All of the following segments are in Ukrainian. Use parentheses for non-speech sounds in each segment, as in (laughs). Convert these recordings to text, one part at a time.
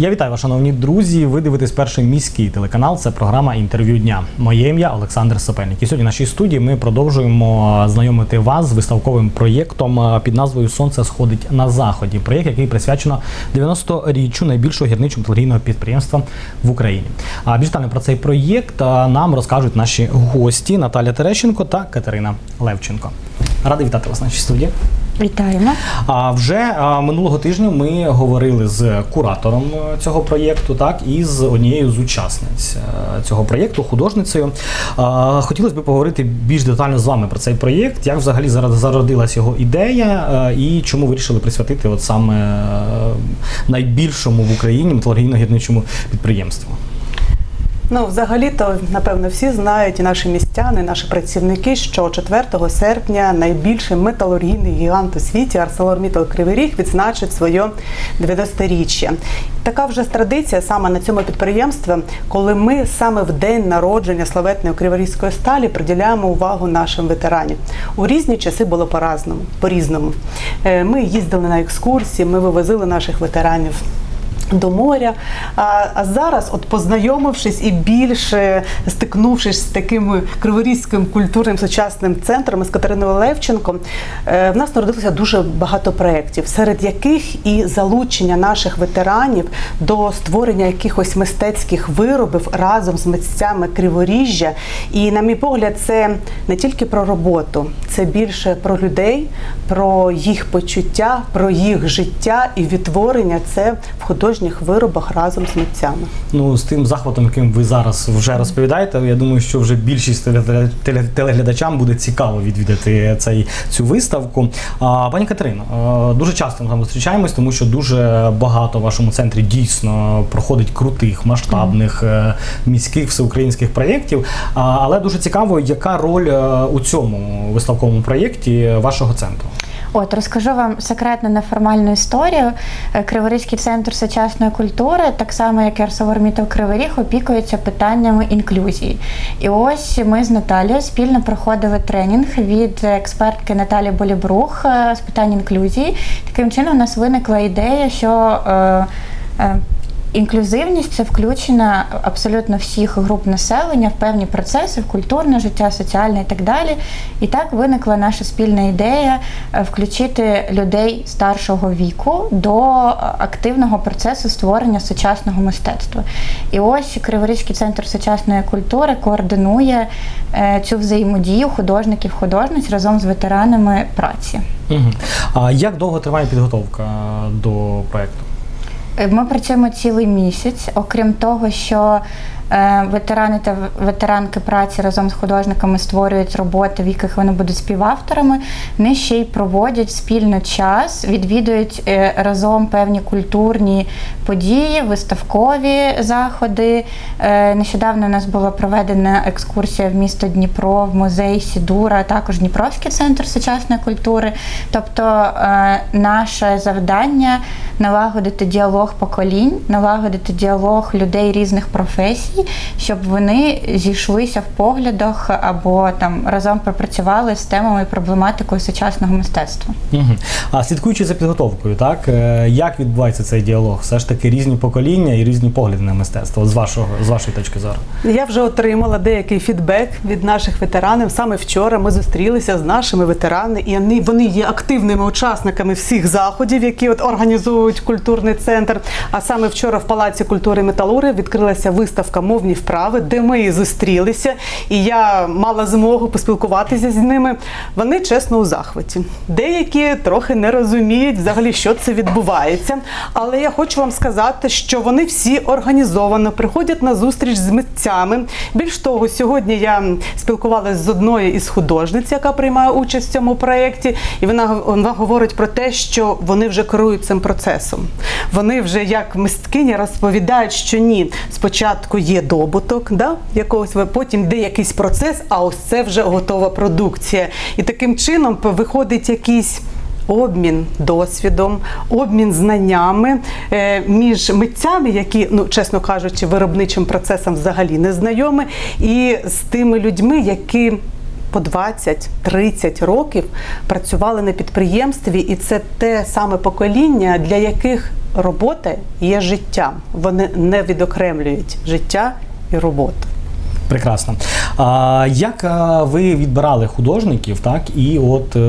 Я вітаю вас, шановні друзі. Ви дивитесь перший міський телеканал. Це програма інтерв'ю дня. Моє ім'я Олександр Сапельник. І сьогодні в нашій студії ми продовжуємо знайомити вас з виставковим проєктом е, під назвою Сонце сходить на заході. Проєкт, який присвячено 90-річчю найбільшого гірничо металургійного підприємства в Україні. А більш детально про цей проєкт е, нам розкажуть наші гості Наталя Терещенко та Катерина Левченко. Радий вітати вас в нашій студії. Вітаємо. А вже минулого тижня ми говорили з куратором е, цього проєкту, так і з однією з учасниць е, цього проєкту, художницею. Хотілося б поговорити більш детально з вами про цей проєкт, як взагалі зародилась його ідея, е, і чому вирішили присвятити от саме найбільшому в Україні металургійно-гірничому підприємству. Ну, взагалі-то, напевно, всі знають, і наші містяни, і наші працівники, що 4 серпня найбільший металургійний гігант у світі ArcelorMittal Кривий Ріг відзначить своє 90-річчя. Така вже традиція саме на цьому підприємстві, коли ми саме в день народження славетної криворізької сталі приділяємо увагу нашим ветеранам. У різні часи було по-разному, по-різному. Е, Ми їздили на екскурсії, ми вивозили наших ветеранів до моря. А, а зараз, от познайомившись і більше стикнувшись з таким криворізьким культурним сучасним центром з Катериною Левченко, е, в нас народилося дуже багато проєктів, серед яких і залучення наших ветеранів до створення якихось мистецьких виробів разом з митцями Криворіжжя. І, на мій погляд, це не тільки про роботу, це більше про людей, про їх почуття, про їх життя і відтворення це в художніх виробах разом з митцями. Ну, з тим захватом, яким ви зараз вже розповідаєте, я думаю, що вже більшість теле- теле- телеглядачам буде цікаво відвідати цей цю виставку. А, пані Катерино, дуже часто ми вами зустрічаємось, тому що дуже багато в вашому центрі дійсно проходить крутих, масштабних е, міських всеукраїнських проєктів. Але дуже цікаво, яка роль е, у цьому виставковому проєкті вашого центру. От розкажу вам секретну неформальну історію. Е, Криворізький центр сучасної культури, так само як ArcelorMittal Кривий опікується питаннями інклюзії. І ось ми з Наталією спільно проходили тренінг від експертки Наталі Болібрух е, з питань інклюзії. Таким чином, у нас виникла ідея, що е, е, Інклюзивність це включення абсолютно всіх груп населення в певні процеси, в культурне життя, соціальне і так далі. І так виникла наша спільна ідея е, включити людей старшого віку до активного процесу створення сучасного мистецтва. І ось Криворізький центр сучасної культури координує е, цю взаємодію художників художниць разом з ветеранами праці. А як довго триває підготовка до проєкту? Ми працюємо цілий місяць, окрім того, що ветерани та ветеранки праці разом з художниками створюють роботи, в яких вони будуть співавторами. Вони ще й проводять спільно час, відвідують е, разом певні культурні події, виставкові заходи. Е, Нещодавно у нас була проведена екскурсія в місто Дніпро, в музей Сідура, а також Дніпровський центр сучасної культури. Тобто е, наше завдання налагодити діалог поколінь, налагодити діалог людей різних професій, щоб вони зійшлися в поглядах або там разом пропрацювали з темами і проблематикою сучасного мистецтва. Угу. А слідкуючи за підготовкою, так е, як відбувається цей діалог? Все ж таки різні покоління і різні погляди на мистецтво з вашого з вашої точки зору. Я вже отримала деякий фідбек від наших ветеранів. Саме вчора ми зустрілися з нашими ветеранами, і вони, вони є активними учасниками всіх заходів, які от організовують культурний центр. А саме вчора в Палаці культури Металури відкрилася виставка Мовні вправи, де ми і зустрілися. І я мала змогу поспілкуватися з ними. Вони чесно у захваті. Деякі трохи не розуміють взагалі, що це відбувається. Але я хочу вам сказати, що вони всі організовано приходять на зустріч з митцями. Більш того, сьогодні я спілкувалася з одною із художниць, яка приймає участь в цьому проєкті, і вона, вона говорить про те, що вони вже керують цим процесом. Вони вже як мисткині розповідають, що ні, спочатку є добуток, да, якогось потім йде якийсь процес, а ось це вже готова продукція. І таким чином виходить якийсь. Обмін досвідом, обмін знаннями е, між митцями, які, ну чесно кажучи, виробничим процесом взагалі не знайомі, і з тими людьми, які по 20-30 років працювали на підприємстві, і це те саме покоління, для яких робота є життям. Вони не відокремлюють життя і роботу. Прекрасно. А, як а, ви відбирали художників, так, і от е,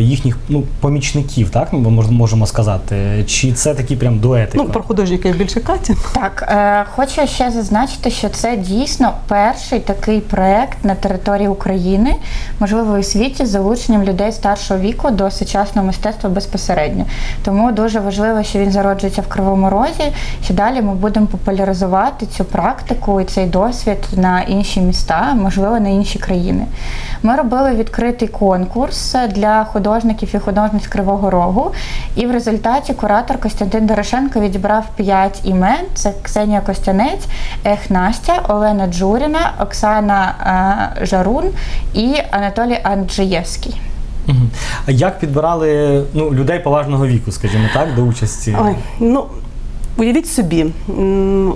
їхніх ну, помічників, так, ми можемо сказати? Чи це такі прям дуети? Ну, про художників більше Катя. Так, е, хочу ще зазначити, що це дійсно перший такий проект на території України, можливо, у світі, з залученням людей старшого віку до сучасного мистецтва безпосередньо. Тому дуже важливо, що він зароджується в Кривому Розі. Що далі ми будемо популяризувати цю практику і цей досвід на інші міста, можливо, на інші країни. Ми робили відкритий конкурс для художників і художниць Кривого Рогу, і в результаті куратор Костянтин Дорошенко відібрав п'ять імен: це Ксенія Костянець, Ех Настя, Олена Джуріна, Оксана е, Жарун і Анатолій Анджиєвський. А Як підбирали ну, людей поважного віку, скажімо так, до участі? Ой, ну, уявіть собі,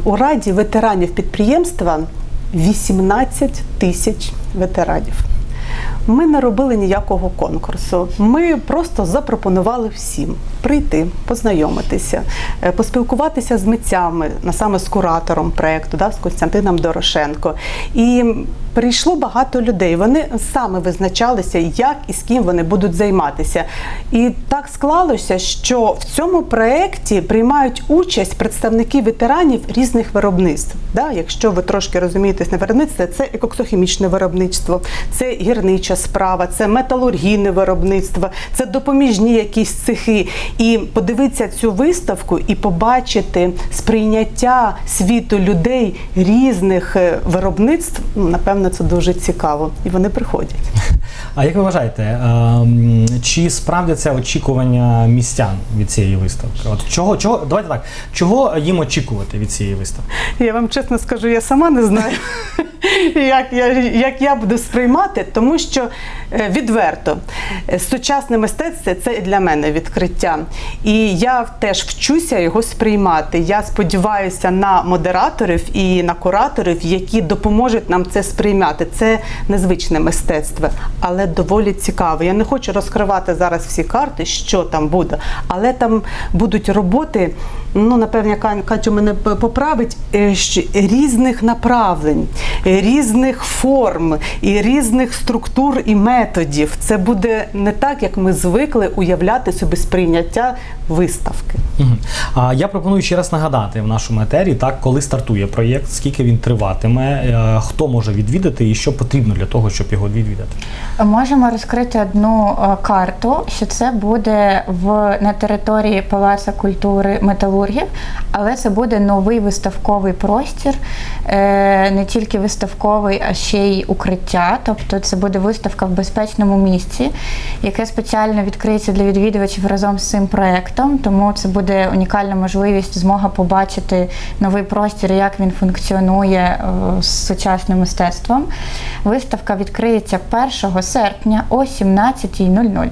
у Раді ветеранів підприємства 18 тисяч ветеранів. Ми не робили ніякого конкурсу. Ми просто запропонували всім прийти, познайомитися, е, поспілкуватися з митцями, саме з куратором проєкту, да, з Костянтином Дорошенко. І прийшло багато людей. Вони саме визначалися, як і з ким вони будуть займатися. І так склалося, що в цьому проєкті приймають участь представники ветеранів різних виробництв. Да? Якщо ви трошки розумієтесь на виробництві, це екоксохімічне виробництво, це гірнича справа, це металургійне виробництво, це допоміжні якісь цехи. І подивитися цю виставку і побачити сприйняття світу людей різних е, виробництв, ну, напевно, це дуже цікаво. І вони приходять. (laughs) А як ви вважаєте, чи чи справдяться очікування містян від цієї виставки? От чого, чого, давайте так, чого їм очікувати від цієї виставки? Я вам чесно скажу, я сама не знаю, (laughs) (laughs) як я, як я буду сприймати, тому що е, відверто е, сучасне мистецтво це для мене відкриття. І я теж вчуся його сприймати. Я сподіваюся на модераторів і на кураторів, які допоможуть нам це сприймати. Це незвичне мистецтво, але доволі цікаве. Я не хочу розкривати зараз всі карти, що там буде, але там будуть роботи. Ну, напевне, Катю мене поправить е, різних направлень, різних форм і різних структур і методів. Це буде не так, як ми звикли уявляти собі сприйняття виставки. А я пропоную ще раз нагадати в нашому етері, так, коли стартує проєкт, скільки він триватиме, е, хто може відвідати і що потрібно для того, щоб його відвідати. Можемо розкрити одну е, карту, що це буде в на території Палацу культури металургів, але це буде новий виставковий простір, е, не тільки виставковий, а ще й укриття. Тобто це буде виставка в безпечному місці, яке спеціально відкриється для відвідувачів разом з цим проектом. Тому це буде унікальна можливість, змога побачити новий простір, як він функціонує е, з сучасним мистецтвом. Виставка відкриється 1 серпня о 17.00.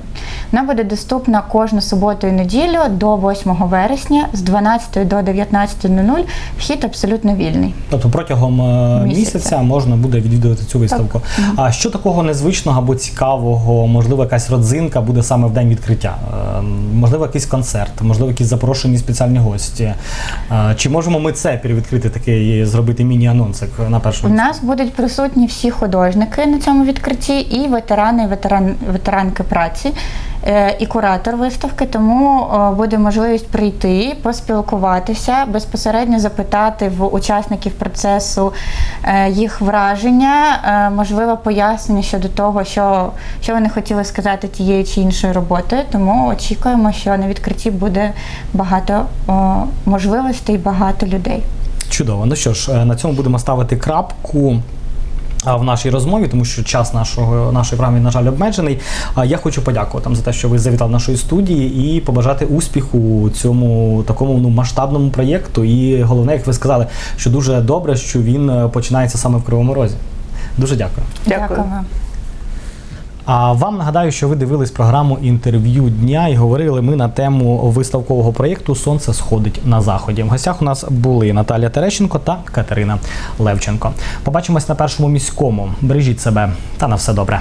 Вона буде доступна кожну суботу і неділю до 8 вересня з 12 до 19.00. Вхід абсолютно вільний. Тобто протягом е, Місяця. Місяця можна буде відвідувати цю виставку. А що такого незвичного або цікавого, можливо, якась родзинка буде саме в день відкриття? Е, Можливо, якийсь концерт, можливо, якісь запрошені спеціальні гості. Е, Чи можемо ми це перевідкрити такий, зробити міні-анонсик на У нас будуть присутні всі художники на цьому відкритті, і ветерани, і ветеран, ветеранки праці, і куратор виставки. Тому е, буде можливість прийти, поспілкуватися, безпосередньо запитати в учасників процесу е, їх враження, е, можливо, пояснення щодо того, що, що вони хотіли сказати тією чи іншою роботою. Тому очікуємо, що на відкритті буде багато е, можливостей, багато людей. Чудово. Ну що ж, е, на цьому будемо ставити крапку. А, В нашій розмові, тому що час нашого нашої програми, на жаль, обмежений. А я хочу подякувати вам за те, що ви завітали нашої студії, і побажати успіху цьому такому ну масштабному проєкту. І головне, як ви сказали, що дуже добре, що він е, починається саме в Кривому Розі. Дуже дякую. Дякую. вам. А вам нагадаю, що ви дивились програму інтерв'ю дня і говорили ми на тему виставкового проєкту Сонце сходить на заході. В гостях у нас були Наталія Терещенко та Катерина Левченко. Побачимось на першому міському. Бережіть себе та на все добре.